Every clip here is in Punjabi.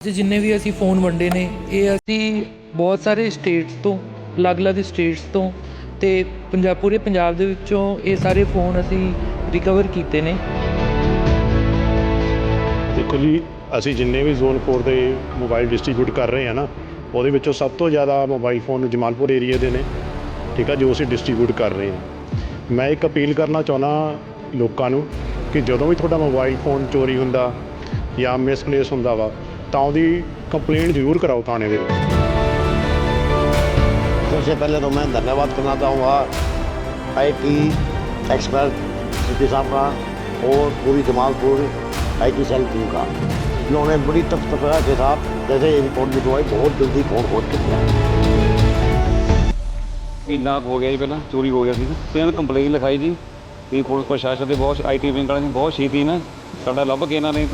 ਅੱਜ ਜਿੰਨੇ ਵੀ ਅਸੀਂ ਫੋਨ ਵੰਡੇ ਨੇ, ਇਹ ਅਸੀਂ ਬਹੁਤ ਸਾਰੇ ਸਟੇਟਸ ਤੋਂ, ਅਲੱਗ-ਅਲੱਗ ਸਟੇਟਸ ਤੋਂ ਤੇ ਪੰਜਾਬ ਪੂਰੇ ਪੰਜਾਬ ਦੇ ਵਿੱਚੋਂ ਇਹ ਸਾਰੇ ਫੋਨ ਅਸੀਂ ਰਿਕਵਰ ਕੀਤੇ ਨੇ। ਦੇਖੋ ਜੀ, ਅਸੀਂ ਜਿੰਨੇ ਵੀ ਜ਼ੋਨ 4 ਦੇ ਮੋਬਾਈਲ ਡਿਸਟ੍ਰੀਬਿਊਟ ਕਰ ਰਹੇ ਹਾਂ ਨਾ, ਉਹਦੇ ਵਿੱਚੋਂ ਸਭ ਤੋਂ ਜ਼ਿਆਦਾ ਮੋਬਾਈਲ ਫੋਨ ਜਮਾਲਪੁਰ ਏਰੀਆ ਦੇ ਨੇ, ਠੀਕ ਆ, ਜੋ ਅਸੀਂ ਡਿਸਟ੍ਰੀਬਿਊਟ ਕਰ ਰਹੇ ਹਾਂ। ਮੈਂ ਇੱਕ ਅਪੀਲ ਕਰਨਾ ਚਾਹੁੰਦਾ ਲੋਕਾਂ ਨੂੰ ਕਿ ਜਦੋਂ ਵੀ ਤੁਹਾਡਾ ਮੋਬਾਈਲ ਫੋਨ ਚੋਰੀ ਹੁੰਦਾ ਜਾਂ ਮਿਸਪਲੇਸ ਹੁੰਦਾ ਵਾ ਤਾਂ ਉਹਦੀ ਕੰਪਲੇਂਟ ਜ਼ਰੂਰ ਕਰਾਓ ਥਾਣੇ ਦੇ ਵਿੱਚ सबसे पहले तो मैं धन्यवाद करना चाहूँगा आई टी एक्सपर्ट सिटी साहब का और पूरी Jamalpur I T cell team का इन्होंने बड़ी तत्परता के साथ जैसे ये रिपोर्ट निकलवाई बहुत जल्दी फोन खोज के दिया ਮਹੀਨਾ ਕੁ ਹੋ ਗਿਆ ਜੀ ਪਹਿਲਾਂ ਚੋਰੀ ਹੋ ਗਿਆ ਸੀ ਤੇ ਇਹਨਾਂ ਕੰਪਲੇਨ ਲਿਖਾਈ ਜੀ ਵੀ ਪੁਲਿਸ ਪ੍ਰਸ਼ਾਸਨ ਦੇ ਬਹੁਤ ਆਈਟੀ ਵਿੰਗ ਵਾਲਿਆਂ ਨੇ ਬਹੁਤ ਛੇਤੀ ਨਾ ਸਾਡਾ ਲੱਭ ਕੇ ਇਹਨਾਂ ਨੇ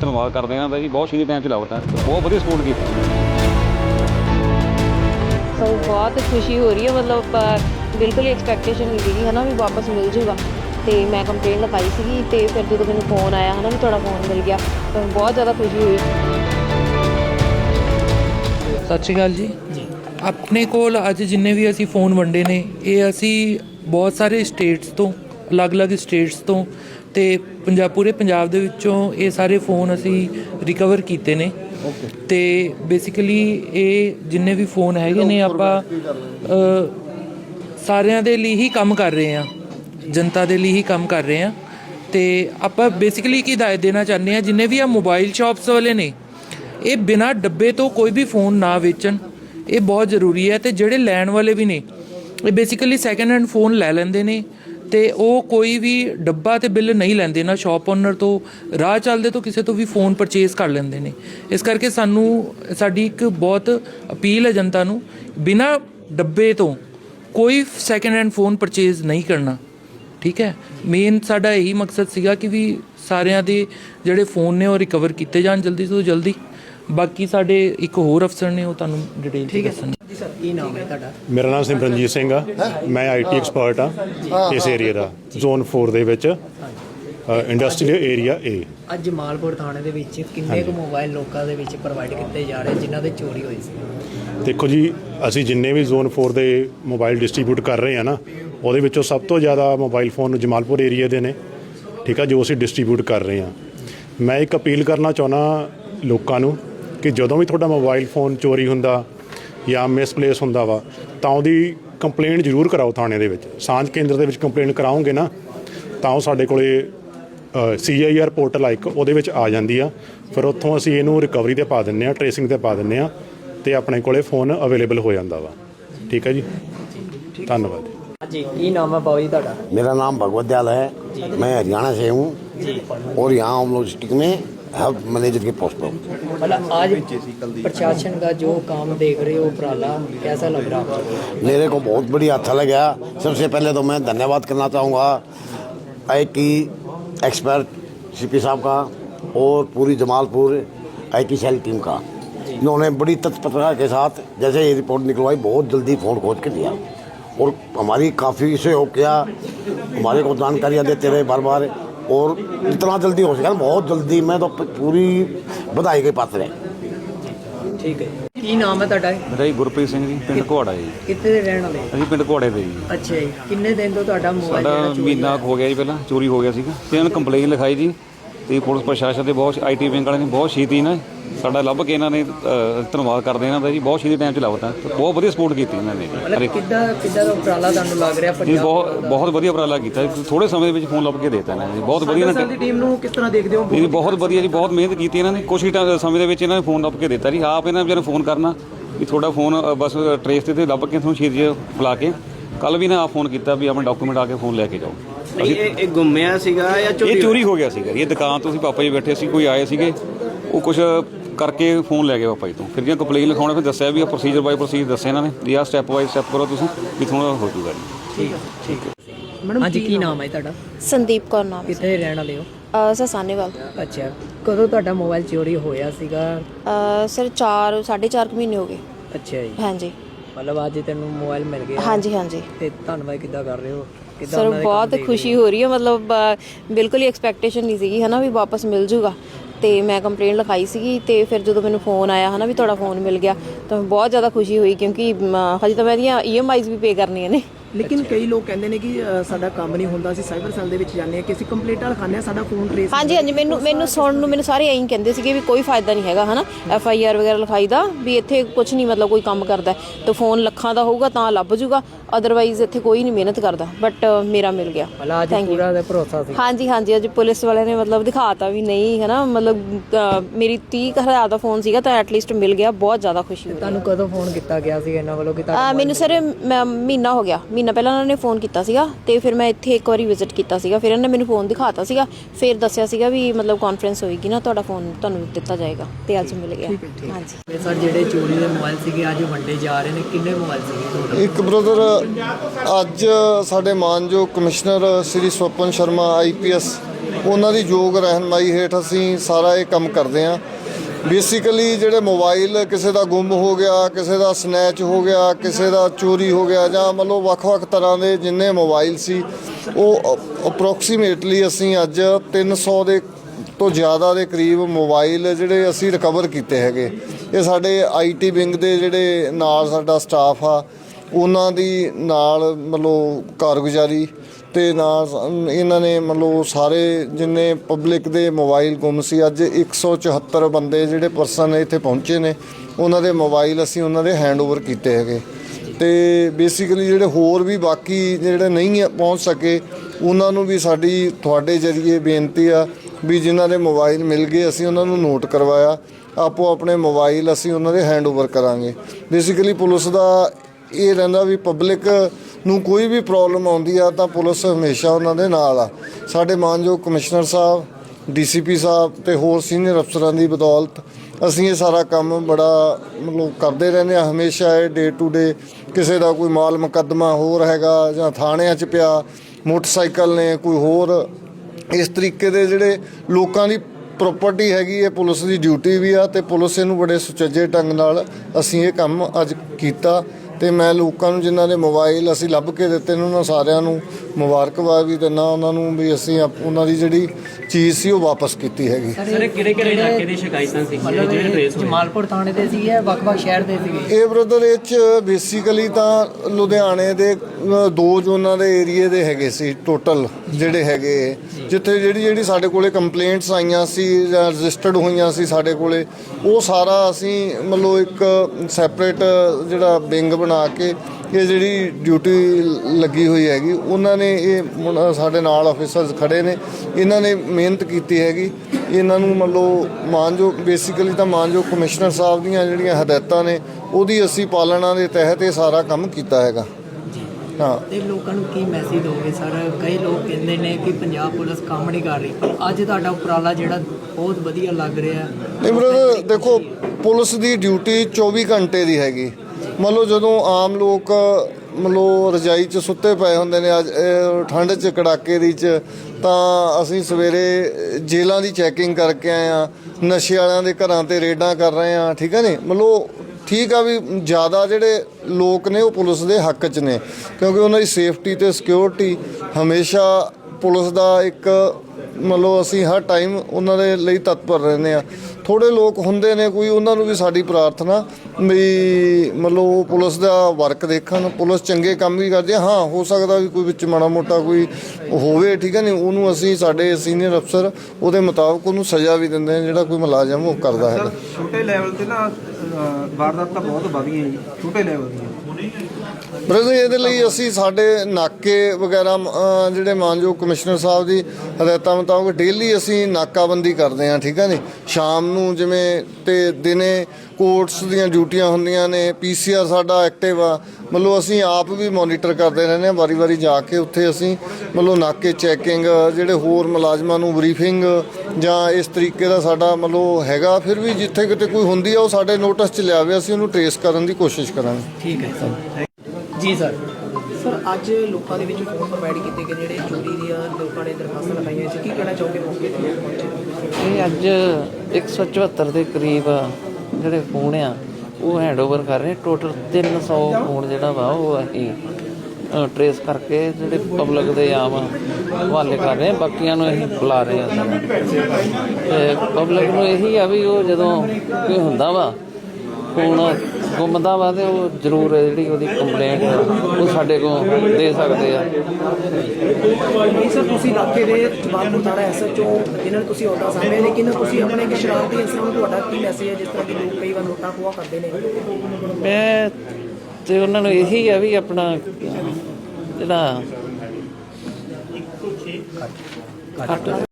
ਧੰਨਵਾਦ ਕਰਦੇ ਇਹਨਾਂ ਦਾ ਜੀ ਬਹੁਤ ਛੇਤੀ ਟਾਈਮ ਚ ਲਾਵਤਾ ਬਹੁਤ ਵਧੀਆ ਸਪੋਰਟ ਕੀਤੀ। ਸੋ ਬਹੁਤ ਖੁਸ਼ੀ ਹੋ ਰਹੀ ਹੈ ਮਤਲਬ ਅ, ਬਿਲਕੁਲ ਹੀ ਐਕਸਪੈਕਟੇਸ਼ਨ ਨਹੀਂ ਸੀਗੀ ਹਨਾ ਵੀ ਵਾਪਸ ਮਿਲ ਜੂਗਾ। ਤੇ ਮੈਂ ਕੰਪਲੇਂਟ ਲਿਖਾਈ ਸੀਗੀ ਤੇ ਫਿਰ ਜਦੋਂ ਮੈਨੂੰ ਫੋਨ ਆਇਆ ਹਨਾ ਵੀ ਤੁਹਾਡਾ ਫੋਨ ਮਿਲ ਗਿਆ ਤਾਂ ਬਹੁਤ ਜ਼ਿਆਦਾ ਖੁਸ਼ੀ ਹੋਈ। ਸਤਿ ਸ਼੍ਰੀ ਅਕਾਲ ਜੀ। ਆਪਣੇ ਕੋਲ ਅੱਜ ਜਿੰਨੇ ਵੀ ਅਸੀਂ ਫੋਨ ਵੰਡੇ ਨੇ ਇਹ ਅਸੀਂ ਬਹੁਤ ਸਾਰੇ ਸਟੇਟਸ ਤੋਂ ਅਲੱਗ-ਅਲੱਗ ਸਟੇਟਸ ਤੋਂ ਤੇ ਪੰਜਾਬ ਪੂਰੇ ਪੰਜਾਬ ਦੇ ਵਿੱਚੋਂ ਇਹ ਸਾਰੇ ਫੋਨ ਅਸੀਂ ਰਿਕਵਰ ਕੀਤੇ ਨੇ। ਤੇ ਬੇਸਿਕਲੀ ਇਹ ਜਿੰਨੇ ਵੀ ਫੋਨ ਹੈਗੇ ਨੇ ਆਪਾਂ ਸਾਰਿਆਂ ਦੇ ਲਈ ਹੀ ਕੰਮ ਕਰ ਰਹੇ ਹਾਂ। ਜਨਤਾ ਦੇ ਲਈ ਹੀ ਕੰਮ ਕਰ ਰਹੇ ਹਾਂ। ਤੇ ਆਪਾਂ ਬੇਸਿਕਲੀ ਕੀ ਹਦਾਇਤ ਦੇਣਾ ਚਾਹੁੰਦੇ ਹਾਂ ਜਿੰਨੇ ਵੀ ਆ ਮੋਬਾਈਲ ਸ਼ਾਪਸ ਵਾਲੇ ਨੇ ਇਹ ਬਿਨਾ ਡੱਬੇ ਤੋਂ ਕੋਈ ਵੀ ਫੋਨ ਨਾ ਵੇਚਣ। ਇਹ ਬਹੁਤ ਜ਼ਰੂਰੀ ਹੈ ਤੇ ਜਿਹੜੇ ਲੈਣ ਵਾਲੇ ਵੀ ਨੇ ਇਹ ਬੇਸਿਕਲੀ ਸੈਕੰਡ ਹੈਂਡ ਫੋਨ ਲੈ ਲੈਂਦੇ ਨੇ। ਤੇ ਉਹ ਕੋਈ ਵੀ ਡੱਬਾ ਤੇ ਬਿੱਲ ਨਹੀਂ ਲੈਂਦੇ ਨਾ ਸ਼ਾਪ ਓਨਰ ਤੋਂ ਰਾਹ ਚੱਲਦੇ ਤੋਂ ਕਿਸੇ ਤੋਂ ਵੀ ਫੋਨ ਪਰਚੇਸ ਕਰ ਲੈਂਦੇ ਨੇ। ਇਸ ਕਰਕੇ ਸਾਨੂੰ ਸਾਡੀ ਇੱਕ ਬਹੁਤ ਅਪੀਲ ਹੈ ਜਨਤਾ ਨੂੰ ਬਿਨਾ ਡੱਬੇ ਤੋਂ ਕੋਈ ਸੈਕੰਡ ਹੈਂਡ ਫੋਨ ਪਰਚੇਸ ਨਹੀਂ ਕਰਨਾ। ਠੀਕ ਹੈ? ਮੇਨ ਸਾਡਾ ਇਹੀ ਮਕਸਦ ਸੀਗਾ ਕਿ ਵੀ ਸਾਰਿਆਂ ਦੇ ਜਿਹੜੇ ਫੋਨ ਨੇ ਉਹ ਰਿਕਵਰ ਕੀਤੇ ਜਾਣ ਜਲਦੀ ਤੋਂ ਜਲਦੀ। ਬਾਕੀ ਸਾਡੇ ਇੱਕ ਹੋਰ ਅਫਸਰ ਨੇ ਉਹ ਤੁਹਾਨੂੰ ਡਿਟੇਲ ਚ ਦੱਸਣਗੇ। ਮੇਰਾ ਨਾਮ ਸਿਮਰਨਜੀਤ ਸਿੰਘ ਆ। ਮੈਂ ਆਈਟੀ ਐਕਸਪਰਟ ਆ ਇਸ ਏਰੀਆ ਦਾ ਜ਼ੋਨ 4 ਦੇ ਵਿੱਚ ਇੰਡਸਟਰੀਅਲ ਏਰੀਆ ਏ ਅੱਜ ਮਾਲਪੁਰ ਥਾਣੇ ਦੇ ਵਿੱਚ ਕਿੰਨੇ ਕੁ ਮੋਬਾਈਲ ਲੋਕਾਂ ਦੇ ਵਿੱਚ ਪ੍ਰੋਵਾਈਡ ਕੀਤੇ ਜਾ ਰਹੇ ਜਿਨ੍ਹਾਂ ਦੇ ਚੋਰੀ ਹੋਈ ਸੀ? ਦੇਖੋ ਜੀ ਅਸੀਂ ਜਿੰਨੇ ਵੀ ਜ਼ੋਨ 4 ਦੇ ਮੋਬਾਈਲ ਡਿਸਟ੍ਰੀਬਿਊਟ ਕਰ ਰਹੇ ਹਾਂ ਨਾ ਉਹਦੇ ਵਿੱਚੋਂ ਸਭ ਤੋਂ ਜ਼ਿਆਦਾ ਮੋਬਾਈਲ ਫੋਨ ਜਮਾਲਪੁਰ ਏਰੀਆ ਦੇ ਨੇ। ਠੀਕ ਆ ਜੋ ਅਸੀਂ ਡਿਸਟ੍ਰੀਬਿਊਟ ਕਰ ਰਹੇ ਹਾਂ ਮੈਂ ਇੱਕ ਅਪੀਲ ਕਰਨਾ ਚਾਹੁੰਦਾ ਲੋਕਾਂ ਨੂੰ ਕਿ ਜਦੋਂ ਵੀ ਤੁਹਾਡਾ ਮੋਬਾਈਲ ਫੋਨ ਚੋਰੀ ਹੁੰਦਾ ਜਾਂ ਮਿਸਪਲੇਸ ਹੁੰਦਾ ਵਾ ਤਾਂ ਉਹਦੀ ਕੰਪਲੇਂਟ ਜ਼ਰੂਰ ਕਰਾਓ ਥਾਣੇ ਦੇ ਵਿੱਚ ਸਾਂਝ ਕੇਂਦਰ ਦੇ ਵਿੱਚ ਕੰਪਲੇਂਟ ਕਰਾਓਗੇ ਨਾ ਤਾਂ ਉਹ ਸਾਡੇ ਕੋਲੇ ਸੀਆਈਆਰ ਪੋਰਟਲ ਆ ਇੱਕ ਉਹਦੇ ਵਿੱਚ ਆ ਜਾਂਦੀ ਆ ਫਿਰ ਉੱਥੋਂ ਅਸੀਂ ਇਹਨੂੰ ਰਿਕਵਰੀ ਤੇ ਪਾ ਦਿੰਨੇ ਆ ਟ੍ਰੇਸਿੰਗ ਤੇ ਪਾ ਦਿੰਨੇ ਆ ਤੇ ਆਪਣੇ ਕੋਲੇ ਫੋਨ ਅਵੇਲੇਬਲ ਹੋ ਜਾਂਦਾ ਵਾ ਠੀਕ ਹੈ ਜੀ ਧੰਨਵਾਦ ਜੀ ਕੀ ਨਾਮ ਹੈ ਬਾਬੂ ਜੀ ਤੁਹਾਡਾ मेरा नाम भगवत दयाल है मैं हरियाणा से हूँ और यहाँ हम लोग डिस्ट्रिक्ट में हेल्थ मैनेजर के पोस्ट पर मतलब आज प्रशासन का जो काम देख रहे हो उपराला कैसा लग रहा है मेरे को बहुत बढ़िया अच्छा लगा सबसे पहले तो मैं धन्यवाद करना चाहूँगा आई टी एक्सपर्ट सीपी साहब का और पूरी Jamalpur I T cell team का। इन्होंने बड़ी तत्परता के साथ जैसे ये रिपोर्ट निकलवाई बहुत जल्दी फ़ोन खोज के दिया। और हमारी काफ़ी सहयोग किया। हमारे को जानकारियाँ देते रहे बार बार और इतना जल्दी हो सका ना, बहुत जल्दी मैं तो पूरी बधाई के पात्र है ਠੀਕ ਹੈ ਕੀ ਨਾਮ ਹੈ ਤੁਹਾਡਾ ਮੇਰਾ ਜੀ ਗੁਰਪ੍ਰੀਤ ਸਿੰਘ ਜੀ ਪਿੰਡ ਘੋੜਾ ਜੀ ਕਿੱਥੇ ਦੇ ਰਹਿਣ ਵਾਲੇ ਅਸੀਂ ਪਿੰਡ ਘੋੜੇ ਦੇ ਜੀ ਅੱਛਾ ਜੀ ਕਿੰਨੇ ਦਿਨ ਤੋਂ ਤੁਹਾਡਾ ਮੋਬਾਈਲ ਸਾਡਾ ਜਿਹੜਾ ਚੋਰੀ ਮਹੀਨਾ ਕੁ ਹੋ ਗਿਆ ਜੀ ਪਹਿਲਾਂ ਚੋਰੀ ਹੋ ਗਿਆ ਸੀਗਾ ਤੇ ਇਹਨਾਂ ਨੇ ਕੰਪਲੇਨ ਲਿਖਾਈ ਜੀ ਤੇ ਪੁਲਿਸ ਪ੍ਰਸ਼ਾਸਨ ਦੇ ਬਹੁਤ ਆਈਟੀ ਵਿੰਗ ਵਾਲਿਆਂ ਨੇ ਬਹੁਤ ਛੇਤੀ ਨਾ ਸਾਡਾ ਲੱਭ ਕੇ ਇਹਨਾਂ ਨੇ ਧੰਨਵਾਦ ਕਰਦੇ ਇਹਨਾਂ ਦਾ ਜੀ। ਬਹੁਤ ਛੇਤੀ ਟਾਈਮ ਚ ਲਾਵਤਾ ਬਹੁਤ ਵਧੀਆ ਸਪੋਰਟ ਕੀਤੀ ਇਹਨਾਂ ਨੇ। ਜੀ ਮਤਲਬ ਕਿੱਦਾਂ ਕਿੱਦਾਂ ਦਾ ਉਪਰਾਲਾ ਤੁਹਾਨੂੰ ਲੱਗ ਰਿਹਾ ਜੀ ਪੰਜਾਬ ਬਹੁਤ ਬਹੁਤ ਵਧੀਆ ਉਪਰਾਲਾ ਕੀਤਾ। ਥੋੜੇ ਸਮੇਂ ਦੇ ਵਿੱਚ ਫੋਨ ਲੱਭ ਕੇ ਦੇਤਾ ਇਹਨਾਂ ਨੇ। ਜੀ ਬਹੁਤ ਵਧੀਆ ਇਹਨਾਂ ਦੀ ਟੀਮ ਨੂੰ ਕਿਸ ਤਰ੍ਹਾਂ ਦੇਖਦੇ ਹੋ ਇਹ ਬਹੁਤ ਵਧੀਆ ਜੀ ਬਹੁਤ ਮਿਹਨਤ ਕੀਤੀ ਇਹਨਾਂ ਨੇ। ਕੁਛ ਹੀ ਟਾ- ਸਮੇਂ ਦੇ ਵਿੱਚ ਇਹਨਾਂ ਨੇ ਫੋਨ ਲੱਭ ਕੇ ਦਿੱਤਾ ਜੀ। ਆਪ ਇਹਨਾਂ ਵਿਚਾਰੇ ਫੋਨ ਕਰਨਾ ਵੀ ਤੁਹਾਡਾ ਫੋਨ ਅ, ਬਸ ਟਰੇਸ ਤੇ ਤੇ ਲੱਭ ਕੇ ਤੁਹਾਨੂੰ ਛੇਤੀ ਜਿਹੇ ਬੁਲਾ ਕੇ। ਕੱਲ ਵੀ ਨਾ ਆਪ ਫੋਨ ਕੀਤਾ ਵੀ ਆਪਣੇ ਡਾਕੂਮੈਂਟ ਆ ਕੇ ਫੋਨ ਲੈ ਕੇ ਜਾਓ। ਨਹੀਂ ਇਹ ਇਹ ਗੁੰਮਿਆ ਸੀਗਾ ਜਾਂ ਚੋਰੀ ਇਹ ਚੋਰੀ ਹੋ ਗਿਆ ਸੀਗਾ ਜੀ। ਇਹ ਦੁਕਾਨ ਤੋਂ ਸੀ ਪਾਪਾ ਜੀ ਬੈਠੇ ਸੀ ਕੋਈ ਆਏ ਸੀਗੇ। ਉਹ ਕੁਝ ਕਰਕੇ ਫੋਨ ਲੈ ਗਏ ਪਾਪਾ ਜੀ ਤੋਂ। ਫਿਰ ਜਦੋਂ ਕੰਪਲੇਨ ਲਿਖਾਉਣਾ ਫਿਰ ਦੱਸਿਆ ਵੀ ਆ ਪ੍ਰੋਸੀਜਰ ਬਾਈ ਪ੍ਰੋਸੀਜਰ ਦੱਸਿਆ ਇਹਨਾਂ ਨੇ ਵੀ ਆਹ ਸਟੈਪ ਬਾਈ ਸਟੈਪ ਕਰੋ ਤੁਸੀਂ ਵੀ ਥੋੜਾ ਹੋ ਜੂਗਾ ਜੀ ਮੈਡਮ ਹਾਂਜੀ ਕੀ ਨਾਮ ਹੈ ਤੁਹਾਡਾ? ਸੰਦੀਪ ਕੌਰ ਨਾਮ ਕਿੱਥੇ ਦੇ ਰਹਿਣ ਵਾਲੇ ਹੋ? ਅ, ਸਸਾਨੇਵਾਲ। ਅੱਛਾ ਕਦੋਂ ਤੁਹਾਡਾ ਮੋਬਾਈਲ ਚੋਰੀ ਹੋਇਆ ਸੀਗਾ? ਅ, ਸਰ 4 4.5 ਮਹੀਨੇ ਹੋ ਗਏ। ਅੱਛਾ ਜੀ। ਹਾਂਜੀ। ਮਤਲਬ ਅੱਜ ਤੈਨੂੰ ਮੋਬਾਈਲ ਮਿਲ ਗਿਆ? ਹਾਂਜੀ ਹਾਂਜੀ। ਤੇ ਧੰਨਵਾਦ ਕਿੱਦਾਂ ਕਰ ਰਹੇ ਹੋ? ਕਿੱਦਾਂ ਸਰ ਉਹਨਾਂ ਦੇ ਕੰਮ ਬਹੁਤ ਖੁਸ਼ੀ ਹੋ? ਰਹੀ ਹੈ ਮਤਲਬ ਅ, ਬਿਲਕੁਲ ਹੀ ਐਕਸਪੈਕਟੇਸ਼ਨ ਨਹੀਂ ਸੀਗੀ ਹਨਾ ਵੀ ਵਾਪਸ ਮਿਲ ਜੂਗਾ। ਤੇ ਮੈਂ ਕੰਪਲੇਂਟ ਲਿਖਾਈ ਸੀਗੀ ਤੇ ਫਿਰ ਜਦੋਂ ਮੈਨੂੰ ਫੋਨ ਆਇਆ ਹਨਾ ਵੀ ਤੁਹਾਡਾ ਫੋਨ ਮਿਲ ਗਿਆ ਤਾਂ ਬਹੁਤ ਜ਼ਿਆਦਾ ਖੁਸ਼ੀ ਹੋਈ ਕਿਉਂਕਿ ਮ, ਹਜੇ ਤਾਂ ਮੈਂ ਇਹਦੀਆਂ ਈਐਮਆਈਜ਼ ਵੀ ਪੇ ਕਰਨੀਆਂ ਨੇ। ਲੇਕਿਨ ਕਈ ਲੋਕ ਕਹਿੰਦੇ ਨੇ ਕਿ ਅ, ਸਾਡਾ ਕੰਮ ਨਹੀਂ ਹੁੰਦਾ ਅਸੀਂ ਸਾਈਬਰ ਸੈੱਲ ਦੇ ਵਿੱਚ ਜਾਂਦੇ ਹਾਂ ਕਿਸੇ ਕੰਪਲੇਂਟਾਂ ਲਿਖਾਉਂਦੇ ਹਾਂ ਸਾਡਾ ਫੋਨ ਟ੍ਰੇਸ ਹਾਂਜੀ ਹਾਂਜੀ ਮੈਨੂੰ ਮੈਨੂੰ ਸੁਣਨ ਨੂੰ ਮੈਨੂੰ ਸਾਰੇ ਐਂ ਕਹਿੰਦੇ ਸੀਗੇ ਵੀ ਕੋਈ ਫਾਇਦਾ ਨਹੀਂ ਹੈਗਾ ਹਨਾ? ਐਫ ਆਈ ਆਰ ਵਗੈਰਾ ਲਿਖਾਈ ਦਾ ਵੀ ਇੱਥੇ ਕੁਝ ਨਹੀਂ ਮਤਲਬ ਕੋਈ ਕੰਮ ਕਰਦਾ ਹੈ। ਤਾਂ ਫੋਨ ਲੱਖਾਂ ਦਾ ਹੋਊਗਾ ਤਾਂ ਲੱਭ ਜੂਗਾ ਅਦਰਵਾਈਜ਼ ਇੱਥੇ ਕੋਈ ਨਹੀਂ ਮਿਹਨਤ ਕਰਦਾ। ਬਟ ਮੇਰਾ ਮਿਲ ਗਿਆ। ਮਤਲਬ ਅੱਜ. ਪੂਰਾ ਦਾ ਭਰੋਸਾ ਸੀ। ਹਾਂਜੀ ਹਾਂਜੀ ਅੱਜ ਪੁਲਿਸ ਵਾਲਿਆਂ ਨੇ ਮਤਲਬ ਦਿਖਾਤਾ ਵੀ ਨਹੀਂ ਹੈ ਨਾ ਮਤਲਬ ਅ, ਮੇਰੀ 30 ਕੁ ਹਜ਼ਾਰ ਦਾ ਫੋਨ ਸੀਗਾ ਤਾਂ ਐਟਲੀਸਟ ਮਿਲ ਗਿਆ ਬਹੁਤ ਜ਼ਿਆਦਾ ਖੁਸ਼ੀ ਹੋਈ। ਤੁਹਾਨੂੰ ਕਦੋਂ ਫੋਨ ਕੀਤਾ ਗਿਆ ਸੀ ਇਹਨਾਂ ਵੱਲੋਂ ਕਿ ਤੁਹਾਡਾ ਮੈਨੂੰ ਸਰ ਮ- ਮਹੀਨਾ ਹੋ ਗਿਆ ਮਹੀਨਾ ਪਹਿਲਾਂ ਉਹਨਾਂ ਨੇ ਫੋਨ ਕੀਤਾ ਸੀਗਾ ਤੇ ਫਿਰ ਮੈਂ ਇੱਥੇ ਇੱਕ ਵਾਰੀ ਵਿਜ਼ਿਟ ਕੀਤਾ ਸੀਗਾ। ਫਿਰ ਇਹਨਾਂ ਨੇ ਮੈਨੂੰ ਫੋਨ ਦਿਖਾਤਾ ਸੀਗਾ। ਫਿਰ ਦੱਸਿਆ ਸੀਗਾ ਵੀ ਮਤਲਬ ਕਾਨਫਰੰਸ ਹੋਏਗੀ ਨਾ ਤੁਹਾਡਾ ਫੋਨ ਤੁਹਾਨੂੰ ਦਿੱਤਾ ਜਾਏਗਾ ਤੇ ਅੱਜ ਮਿਲ ਗਿਆ। ਹਾਂਜੀ। ਇਹ ਸਰ ਜਿਹੜੇ ਚੋਰੀ ਦੇ ਮੋਬਾਈਲ ਸੀਗੇ ਅੱਜ ਵੰਡੇ ਜਾ ਰਹੇ ਨੇ। ਕਿੰਨੇ ਮੋਬਾਈਲ ਸੀਗੇ? ਇੱਕ ਬ੍ਰਦਰ ਅੱਜ ਸਾਡੇ ਮਾਨਯੋਗ ਕਮਿਸ਼ਨਰ ਸ੍ਰੀ ਸਵਪਨ ਸ਼ਰਮਾ ਆਈਪੀਐਸ ਉਹਨਾਂ ਦੀ ਯੋਗ ਰਹਿਨਮਾਈ ਹੇਠ ਅਸੀਂ ਸਾਰਾ ਇਹ ਕੰਮ ਕਰਦੇ ਹਾਂ। ਬੇਸਿਕਲੀ ਜਿਹੜੇ ਮੋਬਾਈਲ ਕਿਸੇ ਦਾ ਗੁੰਮ ਹੋ ਗਿਆ, ਕਿਸੇ ਦਾ ਸਨੈਚ ਹੋ ਗਿਆ, ਕਿਸੇ ਦਾ ਚੋਰੀ ਹੋ ਗਿਆ ਜਾਂ ਮਤਲਬ ਵੱਖ-ਵੱਖ ਤਰ੍ਹਾਂ ਦੇ ਜਿੰਨੇ ਮੋਬਾਈਲ ਸੀ, ਉਹ ਅਪਰੋਕਸੀਮੇਟਲੀ ਅਸੀਂ ਅੱਜ 300 ਦੇ ਤੋਂ ਜ਼ਿਆਦਾ ਦੇ ਕਰੀਬ ਮੋਬਾਈਲ ਜਿਹੜੇ ਅਸੀਂ ਰਿਕਵਰ ਕੀਤੇ ਹੈਗੇ। ਇਹ ਸਾਡੇ ਆਈਟੀ ਵਿੰਗ ਦੇ ਜਿਹੜੇ ਨਾਲ ਸਾਡਾ ਸਟਾਫ ਆ, ਉਹਨਾਂ ਦੀ ਨਾਲ ਮਤਲਬ ਕਾਰਗੁਜ਼ਾਰੀ ਤੇ ਨਾਲ ਇਹਨਾਂ ਨੇ ਮਤਲਬ ਸਾਰੇ ਜਿੰਨੇ ਪਬਲਿਕ ਦੇ ਮੋਬਾਈਲ ਗੁੰਮ ਸੀ, ਅੱਜ 174 ਬੰਦੇ ਜਿਹੜੇ ਪਰਸਨ ਇੱਥੇ ਪਹੁੰਚੇ ਨੇ, ਉਹਨਾਂ ਦੇ ਮੋਬਾਈਲ ਅਸੀਂ ਉਹਨਾਂ ਦੇ ਹੈਂਡਓਵਰ ਕੀਤੇ ਹੈਗੇ। ਤੇ ਬੇਸਿਕਲੀ ਜਿਹੜੇ ਹੋਰ ਵੀ ਬਾਕੀ ਜਿਹੜੇ ਨਹੀਂ ਪਹੁੰਚ ਸਕੇ, ਉਹਨਾਂ ਨੂੰ ਵੀ ਸਾਡੀ, ਤੁਹਾਡੇ ਜਰੀਏ ਬੇਨਤੀ ਆ ਵੀ ਜਿਨ੍ਹਾਂ ਦੇ ਮੋਬਾਈਲ ਮਿਲ ਗਏ, ਅਸੀਂ ਉਹਨਾਂ ਨੂੰ ਨੋਟ ਕਰਵਾਇਆ, ਆਪੋ ਆਪਣੇ ਮੋਬਾਈਲ ਅਸੀਂ ਉਹਨਾਂ ਦੇ ਹੈਂਡਓਵਰ ਕਰਾਂਗੇ। ਬੇਸਿਕਲੀ ਪੁਲਿਸ ਦਾ ਇਹ ਰਹਿੰਦਾ ਵੀ ਪਬਲਿਕ ਨੂੰ ਕੋਈ ਵੀ ਪ੍ਰੋਬਲਮ ਆਉਂਦੀ ਆ ਤਾਂ ਪੁਲਿਸ ਹਮੇਸ਼ਾ ਉਹਨਾਂ ਦੇ ਨਾਲ ਆ। ਸਾਡੇ ਮਾਨਯੋਗ ਕਮਿਸ਼ਨਰ ਸਾਹਿਬ, ਡੀਸੀਪੀ ਸਾਹਿਬ ਤੇ ਹੋਰ ਸੀਨੀਅਰ ਅਫਸਰਾਂ ਦੀ ਬਦੌਲਤ ਅਸੀਂ ਇਹ ਸਾਰਾ ਕੰਮ ਬੜਾ ਮਤਲਬ ਕਰਦੇ ਰਹਿੰਦੇ ਆ ਹਮੇਸ਼ਾ ਇਹ ਡੇ ਟੂ ਡੇ ਕਿਸੇ ਦਾ ਕੋਈ ਮਾਲ ਮੁਕੱਦਮਾ ਹੋਰ ਹੈਗਾ ਜਾਂ ਥਾਣਿਆਂ 'ਚ ਪਿਆ, ਮੋਟਰਸਾਈਕਲ ਨੇ ਕੋਈ ਹੋਰ। ਇਸ ਤਰੀਕੇ ਦੇ ਜਿਹੜੇ ਲੋਕਾਂ ਦੀ ਪ੍ਰਾਪਰਟੀ ਹੈਗੀ ਹੈ, ਪੁਲਿਸ ਦੀ ਡਿਊਟੀ ਵੀ ਆ ਤੇ ਪੁਲਿਸ ਇਹਨੂੰ ਬੜੇ ਸੁਚੱਜੇ ਢੰਗ ਨਾਲ ਅਸੀਂ ਇਹ ਕੰਮ ਅੱਜ ਕੀਤਾ। ਤੇ ਮੈਂ ਲੋਕਾਂ ਨੂੰ ਜਿਨ੍ਹਾਂ ਦੇ ਮੋਬਾਈਲ ਅਸੀਂ ਲੱਭ ਕੇ ਦਿੱਤੇ ਨੇ ਉਹਨਾਂ ਸਾਰਿਆਂ ਨੂੰ ਮੁਬਾਰਕਬਾਦ ਵੀ ਦਿੰਦਾ ਉਹਨਾਂ ਨੂੰ ਵੀ ਅਸੀਂ ਆਪ- ਉਹਨਾਂ ਦੀ ਜਿਹੜੀ ਚੀਜ਼ ਸੀ ਉਹ ਵਾਪਸ ਕੀਤੀ ਹੈਗੀ। ਸਰ ਕਿਹੜੇ ਕਿਹੜੇ ਇਲਾਕੇ ਦੀ ਸ਼ਿਕਾਇਤਾਂ ਸੀ? ਜਿਹੜੇ ਟ੍ਰੇਸ ਹੋਏ? ਜਮਾਲਪੁਰ ਥਾਣੇ ਦੇ ਸੀ ਜਾਂ ਵੱਖ-ਵੱਖ ਸ਼ਹਿਰ ਦੇ ਸੀਗੇ? ਇਹ ਬ੍ਰਦਰ ਇਹ ਚ ਬੇਸਿਕਲੀ ਤਾਂ ਲੁਧਿਆਣੇ ਦੇ ਅ, ਦੋ ਜ਼ੋਨਾਂ ਦੇ ਏਰੀਏ ਦੇ ਹੈਗੇ ਸੀ ਟੋਟਲ ਜਿਹੜੇ ਹੈਗੇ ਜਿੱਥੇ ਜਿਹੜੀ ਜਿਹੜੀ ਸਾਡੇ ਕੋਲੇ ਕੰਪਲੇਂਟਸ ਆਈਆਂ ਸੀ ਜਾਂ ਰਜਿਸਟਰਡ ਹੋਈਆਂ ਸੀ ਸਾਡੇ ਕੋਲੇ ਉਹ ਸਾਰਾ ਅਸੀਂ ਮਤਲਬ ਇੱਕ ਸੈਪਰੇਟ ਜਿਹੜਾ ਵਿੰਗ ਬਣਾ ਕੇ ਇਹ ਜਿਹੜੀ ਡਿਊਟੀ ਲੱਗੀ ਹੋਈ ਹੈਗੀ ਉਹਨਾਂ ਨੇ ਇਹ ਸਾਡੇ ਨਾਲ ਆਫੀਸਰਸ ਖੜੇ ਨੇ। ਇਹਨਾਂ ਨੇ ਮਿਹਨਤ ਕੀਤੀ ਹੈਗੀ। ਇਹਨਾਂ ਨੂੰ ਮਤਲਬ ਮਾਨਯੋਗ ਬੇਸਿਕਲੀ ਤਾਂ ਮਾਨਯੋਗ ਕਮਿਸ਼ਨਰ ਸਾਹਿਬ ਦੀਆਂ ਜਿਹੜੀਆਂ ਹਦਾਇਤਾਂ ਨੇ ਉਹਦੀ ਅਸੀਂ ਪਾਲਣਾ ਦੇ ਤਹਿਤ ਇਹ ਸਾਰਾ ਕੰਮ ਕੀਤਾ ਹੈਗਾ। ਹਾਂ। ਤੇ ਲੋਕਾਂ ਨੂੰ ਕੀ ਮੈਸੇਜ ਦੋਗੇ ਸਰ? ਕਈ ਲੋਕ ਕਹਿੰਦੇ ਨੇ ਕਿ ਪੰਜਾਬ ਪੁਲਿਸ ਕੰਮ ਨਹੀਂ ਕਰ ਰਹੀ। ਪਰ ਅੱਜ ਤੁਹਾਡਾ ਉਪਰਾਲਾ ਜਿਹੜਾ ਬਹੁਤ ਵਧੀਆ ਲੱਗ ਰਿਹਾ। ਬ੍ਰਦਰ ਦੇਖੋ ਪੁਲਿਸ ਦੀ ਡਿਊਟੀ 24 ਘੰਟੇ ਦੀ ਹੈਗੀ। ਮੰਨ ਲਓ ਜਦੋਂ ਆਮ ਲੋਕ ਮੰਨ ਲਓ ਰਜਾਈ 'ਚ ਸੁੱਤੇ ਪਏ ਹੁੰਦੇ ਨੇ, ਅੱਜ ਠੰਡ 'ਚ, ਕੜਾਕੇ ਦੀ 'ਚ, ਤਾਂ ਅਸੀਂ ਸਵੇਰੇ ਜੇਲ੍ਹਾਂ ਦੀ ਚੈਕਿੰਗ ਕਰਕੇ ਆਏ ਆ ਨਸ਼ੇ ਵਾਲਿਆਂ ਦੇ ਘਰਾਂ ਤੇ ਰੇਡਾਂ ਕਰ ਰਹੇ ਆ ਠੀਕ ਹੈ ਨੇ? ਮੰਨ ਲਓ ਠੀਕ ਆ ਵੀ ਜ਼ਿਆਦਾ ਜਿਹੜੇ ਲੋਕ ਨੇ, ਉਹ ਪੁਲਿਸ ਦੇ ਹੱਕ 'ਚ ਨੇ, ਕਿਉਂਕਿ ਉਹਨਾਂ ਦੀ ਸੇਫਟੀ ਤੇ ਸਿਕਿਉਰਿਟੀ ਹਮੇਸ਼ਾ ਪੁਲਿਸ ਦਾ ਇੱਕ ਮਤਲਬ ਅਸੀਂ ਹਰ ਟਾਈਮ ਉਹਨਾਂ ਦੇ ਲਈ ਤਤਪਰ ਰਹਿੰਦੇ ਆ ਥੋੜੇ ਲੋਕ ਹੁੰਦੇ ਨੇ ਕੋਈ, ਉਹਨਾਂ ਨੂੰ ਵੀ ਸਾਡੀ ਪ੍ਰਾਰਥਨਾ ਵੀ ਮਤਲਬ ਉਹ ਪੁਲਿਸ ਦਾ ਵਰਕ ਦੇਖਣ, ਪੁਲਿਸ ਚੰਗੇ ਕੰਮ ਵੀ ਕਰਦੀ ਹਾਂ, ਹੋ ਸਕਦਾ ਵੀ ਕੋਈ ਵਿੱਚ ਮਾੜਾ ਮੋਟਾ ਕੋਈ ਹੋਵੇ, ਠੀਕ ਹੈ ਨਹੀਂ ਉਹਨੂੰ ਅਸੀਂ ਸਾਡੇ ਸੀਨੀਅਰ ਅਫਸਰ ਉਹਦੇ ਮੁਤਾਬਕ ਉਹਨੂੰ ਸਜ਼ਾ ਵੀ ਦਿੰਦੇ ਨੇ ਜਿਹੜਾ ਕੋਈ ਮੁਲਾਜ਼ਮ ਉਹ ਕਰਦਾ ਹੈਗਾ। ਛੋਟੇ ਲੈਵਲ ਤੇ ਨਾ ਵਾਰਦਾਤਾਂ ਬਹੁਤ ਵਧ ਜੀ, ਛੋਟੇ ਲੈਵਲ ਦੀਆਂ। ਬ੍ਰਦਰ ਇਹਦੇ ਲਈ ਅਸੀਂ ਸਾਡੇ ਨਾਕੇ ਵਗੈਰਾ ਅਹ, ਜਿਹੜੇ ਮਾਨਯੋਗ ਕਮਿਸ਼ਨਰ ਸਾਹਿਬ ਦੀ ਹਦਾਇਤਾਂ ਮੁਤਾਬਕ ਡੇਲੀ ਅਸੀਂ ਨਾਕਾਬੰਦੀ ਕਰਦੇ ਹਾਂ ਠੀਕ ਹੈ ਜੀ? ਸ਼ਾਮ ਨੂੰ ਜਿਵੇਂ ਤੇ ਦਿਨੇ ਕੋਰਟਸ ਦੀਆਂ ਡਿਊਟੀਆਂ ਹੁੰਦੀਆਂ ਨੇ ਪੀਸੀਆਰ ਸਾਡਾ ਐਕਟਿਵ ਆ ਮਤਲਬ ਅਸੀਂ ਆਪ ਵੀ ਮੋਨੀਟਰ ਕਰਦੇ ਰਹਿੰਦੇ ਹਾਂ ਵਾਰੀ-ਵਾਰੀ ਜਾ ਕੇ ਉੱਥੇ ਅਸੀਂ ਮਤਲਬ ਨਾਕੇ ਚੈਕਿੰਗ ਜਿਹੜੇ ਹੋਰ ਮੁਲਾਜ਼ਮਾਂ ਨੂੰ ਬਰੀਫਿੰਗ ਜਾਂ ਇਸ ਤਰੀਕੇ ਦਾ ਸਾਡਾ ਮਤਲਬ ਹੈਗਾ ਫਿਰ ਵੀ ਜਿੱਥੇ ਕਿਤੇ ਕੋਈ ਹੁੰਦੀ ਆ ਉਹ ਸਾਡੇ ਨੋਟਿਸ 'ਚ ਲਿਆਵੇ ਅਸੀਂ ਉਹਨੂੰ ਟਰੇਸ ਕਰਨ ਦੀ ਕੋਸ਼ਿਸ਼ ਕਰਾਂਗੇ। ਠੀਕ ਹੈ ਜੀ ਸਰ। ਸਰ ਅੱਜ ਲੋਕਾਂ ਦੇ ਵਿੱਚ ਫੋਨ ਪ੍ਰੋਵਾਈਡ ਕੀਤੇ ਗਏ ਜਿਹੜੇ ਚੋਰੀ ਦੀਆਂ ਲੋਕਾਂ ਨੇ ਦਰਖਾਸਤਾਂ ਲਗਾਈਆਂ ਸੀ ਕੀ ਕਹਿਣਾ ਚਾਹੋਗੇ ਮੌਕੇ ਤੇ? ਪਹੁੰਚੇ ਇਹ ਅੱਜ 174 ਦੇ ਕਰੀਬ ਜਿਹੜੇ ਫੋਨ ਆ ਉਹ ਹੈਂਡਓਵਰ ਕਰ ਰਹੇ ਟੋਟਲ 300 ਫੋਨ ਜਿਹੜਾ ਵਾ ਉਹ ਅਸੀਂ ਟਰੇਸ ਕਰਕੇ ਜਿਹੜੇ ਪਬਲਿਕ ਦੇ ਆਮ ਹਵਾਲੇ ਕਰ ਰਹੇ ਬਾਕੀਆਂ ਨੂੰ ਅਸੀਂ ਬੁਲਾ ਰਹੇ ਆ ਤੇ ਪਬਲਿਕ ਨੂੰ ਇਹੀ ਆ ਵੀ ਉਹ ਜਦੋਂ ਕੋਈ ਹੁੰਦਾ ਵਾ ਫੋਨ ਗੁੰਮਦਾ ਵਾ ਤੇ ਉਹ ਜ਼ਰੂਰ ਜਿਹੜੀ ਉਹਦੀ ਕੰਪਲੇਂਟ ਉਹ ਸਾਡੇ ਕੋਲ ਦੇ ਸਕਦੇ ਆ। ਨਹੀਂ ਸਰ ਤੁਸੀਂ ਇਲਾਕੇ ਦੇ ਜਮਾਲਪੁਰ ਥਾਣਾ ਐਸਐਚਓ ਜਿਨ੍ਹਾਂ ਨੂੰ ਤੁਸੀਂ ਅਹੁਦਾ ਸਾਂਭਿਆ ਲੇਕਿਨ ਤੁਸੀਂ ਆਪਣੇ ਇੱਕ ਸ਼ਰਾਰਤੀ ਅਨਸਰਾਂ ਨੂੰ ਤੁਹਾਡਾ ਕੀ ਮੈਸੇਜ ਹੈ ਜਿਸ ਤਰ੍ਹਾਂ ਕਿ ਲੋਕ ਕਈ ਵਾਰ ਨੋਟਾਂ ਖੋਆ ਕਰਦੇ ਨੇ? ਮੈਂ ਤੇ ਉਹਨਾਂ ਨੂੰ ਇਹੀ ਆ ਵੀ ਆਪਣਾ ਜਿਹੜਾ